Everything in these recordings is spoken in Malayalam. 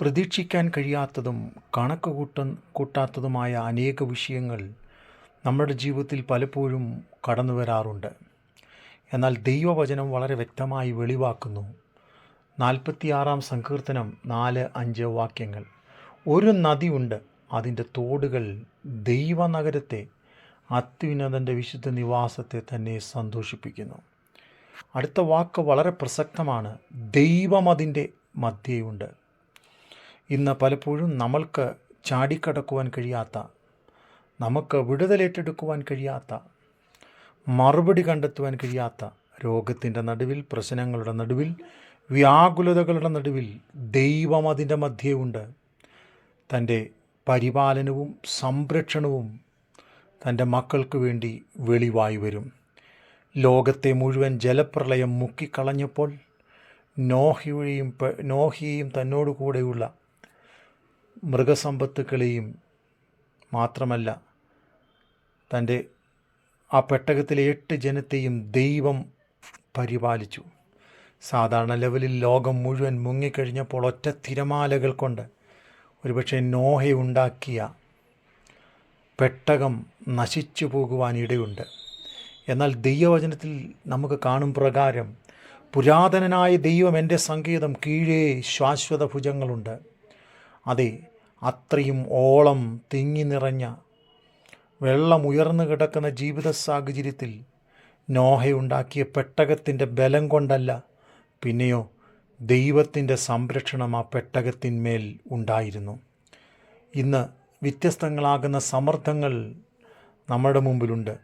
പ്രതീക്ഷിക്കാൻ കഴിയാത്തതും കണക്ക് കൂട്ട കൂട്ടാത്തതുമായ അനേക വിഷയങ്ങൾ നമ്മുടെ ജീവിതത്തിൽ പലപ്പോഴും കടന്നു വരാറുണ്ട്. എന്നാൽ ദൈവവചനം വളരെ വ്യക്തമായി വെളിവാക്കുന്നു. നാൽപ്പത്തിയാറാം സങ്കീർത്തനം നാല് അഞ്ച് വാക്യങ്ങൾ. ഒരു നദിയുണ്ട് അതിന്റെ തോടുകൾ ദൈവനഗരത്തെ അത്യുന്നതന്റെ വിശുദ്ധ നിവാസത്തെ തന്നെ സന്തോഷിപ്പിക്കുന്നു. അടുത്ത വാക്ക് വളരെ പ്രസക്തമാണ്. ദൈവം അതിന്റെ മധ്യയുണ്ട്. ഇന്ന് പലപ്പോഴും നമ്മൾക്ക് ചാടിക്കടക്കുവാൻ കഴിയാത്ത നമുക്ക് വിടുതലേറ്റെടുക്കുവാൻ കഴിയാത്ത മറുപടി കണ്ടെത്തുവാൻ കഴിയാത്ത രോഗത്തിന്റെ നടുവിൽ പ്രശ്നങ്ങളുടെ നടുവിൽ വ്യാകുലതകളുടെ നടുവിൽ ദൈവം അതിന്റെ മധ്യയുണ്ട് തന്റെ പരിപാലനവും സംരക്ഷണവും തന്റെ മക്കൾക്ക് വേണ്ടി വെളിവായി വരും. ലോകത്തെ മുഴുവൻ ജലപ്രളയം മുക്കിക്കളഞ്ഞപ്പോൾ നോഹിയെയും നോഹിയെയും തന്നോട് കൂടെയുള്ള മൃഗസമ്പത്തുക്കളെയും മാത്രമല്ല തന്റെ ആ പെട്ടകത്തിലെ എട്ട് ജനത്തെയും ദൈവം പരിപാലിച്ചു. സാധാരണ ലെവലിൽ ലോകം മുഴുവൻ മുങ്ങിക്കഴിഞ്ഞപ്പോൾ ഒറ്റ തിരമാലകൾ കൊണ്ട് ഒരുപക്ഷെ നോഹയുണ്ടാക്കിയ പെട്ടകം നശിച്ചു പോകുവാനിടയുണ്ട് എന്നാൽ ദൈവവചനത്തിൽ നമുക്ക് കാണും പ്രകാരം പുരാതനനായ ദൈവം എന്റെ സംഗീതം കീഴേ ശാശ്വത ഭുജങ്ങളുണ്ട്. അതെ അത്രയും ഓളം തിങ്ങി നിറഞ്ഞ വെള്ളമുയർന്നു കിടക്കുന്ന ജീവിത സാഹചര്യത്തിൽ നോഹയുണ്ടാക്കിയ പെട്ടകത്തിന്റെ ബലം കൊണ്ടല്ല പിന്നെയോ ദൈവത്തിന്റെ സംരക്ഷണം ആ പെട്ടകത്തിന്മേൽ ഉണ്ടായിരുന്നു. ഇന്ന് വ്യത്യസ്തങ്ങളാകുന്ന സമ്മർദ്ദങ്ങൾ നമ്മുടെ മുമ്പിലുണ്ട്.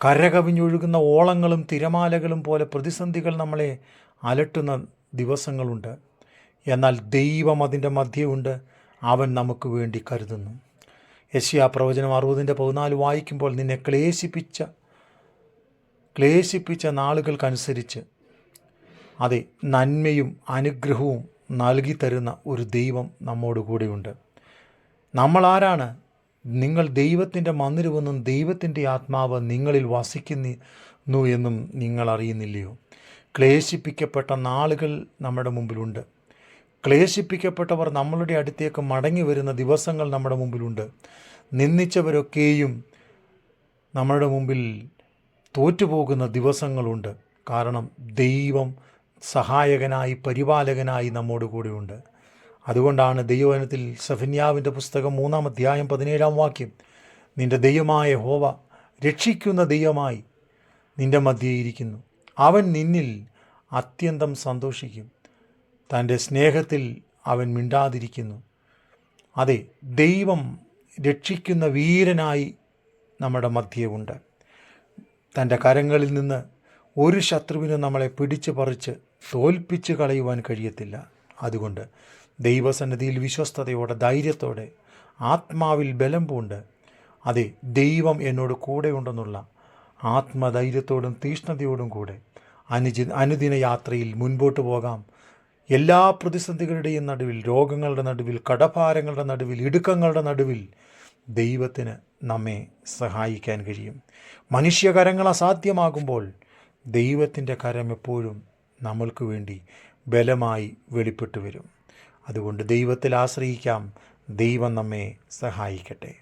കരകവിഞ്ഞൊഴുകുന്ന ഓളങ്ങളും തിരമാലകളും പോലെ പ്രതിസന്ധികൾ നമ്മളെ അലട്ടുന്ന ദിവസങ്ങളുണ്ട്. എന്നാൽ ദൈവം അതിന്റെ മധ്യമുണ്ട് അവൻ നമുക്ക് വേണ്ടി കരുതുന്നു. യശ്യാ പ്രവചനം അറുപതിന്റെ പതിനാല് വായിക്കുമ്പോൾ നിന്നെ ക്ലേശിപ്പിച്ച ക്ലേശിപ്പിച്ച നാളുകൾക്കനുസരിച്ച് അതെ നന്മയും അനുഗ്രഹവും നൽകി തരുന്ന ഒരു ദൈവം നമ്മോട് നമ്മൾ ആരാണ്? നിങ്ങൾ ദൈവത്തിന്റെ മന്ദിരമെന്നും ദൈവത്തിന്റെ ആത്മാവ് നിങ്ങളിൽ വസിക്കുന്നു എന്നും നിങ്ങൾ അറിയുന്നില്ലയോ? ക്ലേശിപ്പിക്കപ്പെട്ട നാളുകൾ നമ്മുടെ മുമ്പിലുണ്ട്. ക്ലേശിപ്പിക്കപ്പെട്ടവർ നമ്മളുടെ അടുത്തേക്ക് മടങ്ങി വരുന്ന ദിവസങ്ങൾ നമ്മുടെ മുമ്പിലുണ്ട്. നിന്ദിച്ചവരൊക്കെയും നമ്മുടെ മുമ്പിൽ തോറ്റുപോകുന്ന ദിവസങ്ങളുണ്ട്. കാരണം ദൈവം സഹായകനായി പരിപാലകനായി നമ്മോട് കൂടെയുണ്ട്. അതുകൊണ്ടാണ് ദൈവവനത്തിൽ സഫന്യാവിന്റെ പുസ്തകം മൂന്നാം അധ്യായം പതിനേഴാം വാക്യം നിന്റെ ദൈവമായ ഹോവ രക്ഷിക്കുന്ന ദൈവമായി നിന്റെ മധ്യയിരിക്കുന്നു അവൻ നിന്നിൽ അത്യന്തം സന്തോഷിക്കും. തന്റെ സ്നേഹത്തിൽ അവൻ മിണ്ടാതിരിക്കുന്നു. അതെ ദൈവം രക്ഷിക്കുന്ന വീരനായി നമ്മുടെ മധ്യമുണ്ട് തന്റെ കരങ്ങളിൽ നിന്ന് ഒരു ശത്രുവിനും നമ്മളെ പിടിച്ചു പറിച്ച് തോൽപ്പിച്ച് കളയുവാൻ കഴിയത്തില്ല. അതുകൊണ്ട് ദൈവസന്നിധിയിൽ വിശ്വസ്തയോടെ ധൈര്യത്തോടെ ആത്മാവിൽ ബലം പൂണ്ട്. അതെ ദൈവം എന്നോട് കൂടെയുണ്ടെന്നുള്ള ആത്മധൈര്യത്തോടും തീഷ്ണതയോടും കൂടെ അനുജി അനുദിന യാത്രയിൽ മുൻപോട്ട് പോകാം. എല്ലാ പ്രതിസന്ധികളുടെയും നടുവിൽ രോഗങ്ങളുടെ നടുവിൽ കടഭാരങ്ങളുടെ നടുവിൽ ഇടുക്കങ്ങളുടെ നടുവിൽ ദൈവത്തിന് നമ്മെ സഹായിക്കാൻ കഴിയും. മനുഷ്യകരങ്ങൾ അസാധ്യമാകുമ്പോൾ ദൈവത്തിന്റെ കരം എപ്പോഴും നമ്മൾക്ക് വേണ്ടി ബലമായി വെളിപ്പെട്ടു വരും അതുകൊണ്ട് ദൈവത്തിൽ ആശ്രയിക്കാം. ദൈവം നമ്മെ സഹായിക്കട്ടെ.